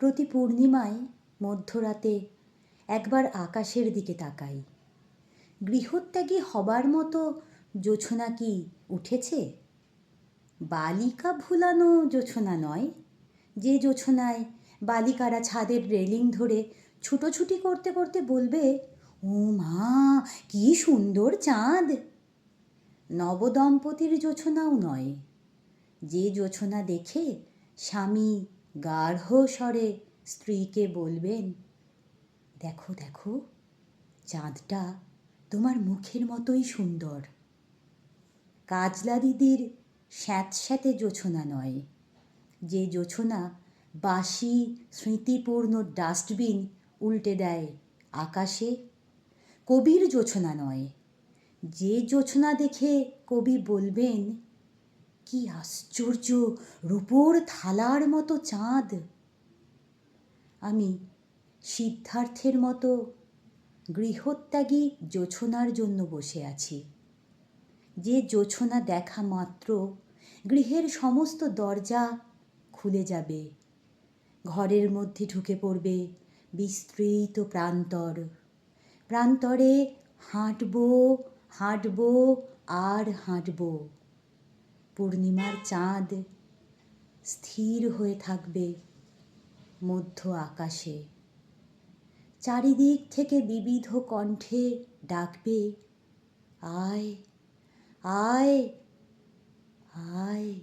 প্রতি পূর্ণিমায় মধ্যরাতে একবার আকাশের দিকে তাকাই। গৃহত্যাগী হবার মতো জোছনা কি উঠেছে? বালিকা ভুলানো জোছনা নয়। যে জোছনায় বালিকারা ছাদের রেলিং ধরে ছুটোছুটি করতে করতে বলবে, ও মা, কি সুন্দর চাঁদ! নবদম্পতির জোছনাও নয়। যে জোছনা দেখে স্বামী গাঢ় স্বরে স্ত্রীকে বলবেন, দেখো দেখো, চাঁদটা তোমার মুখের মতোই সুন্দর। কাজলা দিদির স্যাঁতস্যাঁতে জোছনা নয়। যে জোছনা বাসি স্মৃতিপূর্ণ ডাস্টবিন উল্টে দেয় আকাশে, কবির জোছনা নয়। যে জোছনা দেখে কবি বলবেন কি আশ্চর্য! রূপোর থালার মতো চাঁদ। আমি সিদ্ধার্থের মতো গৃহত্যাগী জোছনার জন্য বসে আছি। যে জোছনা দেখা মাত্র গৃহের সমস্ত দরজা খুলে যাবে। ঘরের মধ্যে ঢুকে পড়বে বিস্তৃত প্রান্তর। প্রান্তরে হাঁটবো হাঁটবো আর হাঁটবো। পূর্ণিমার চাঁদ স্থির হয়ে থাকবে মধ্য আকাশে। চারিদিক থেকে বিবিধ কণ্ঠে ডাকবে, আয় আয় আয়।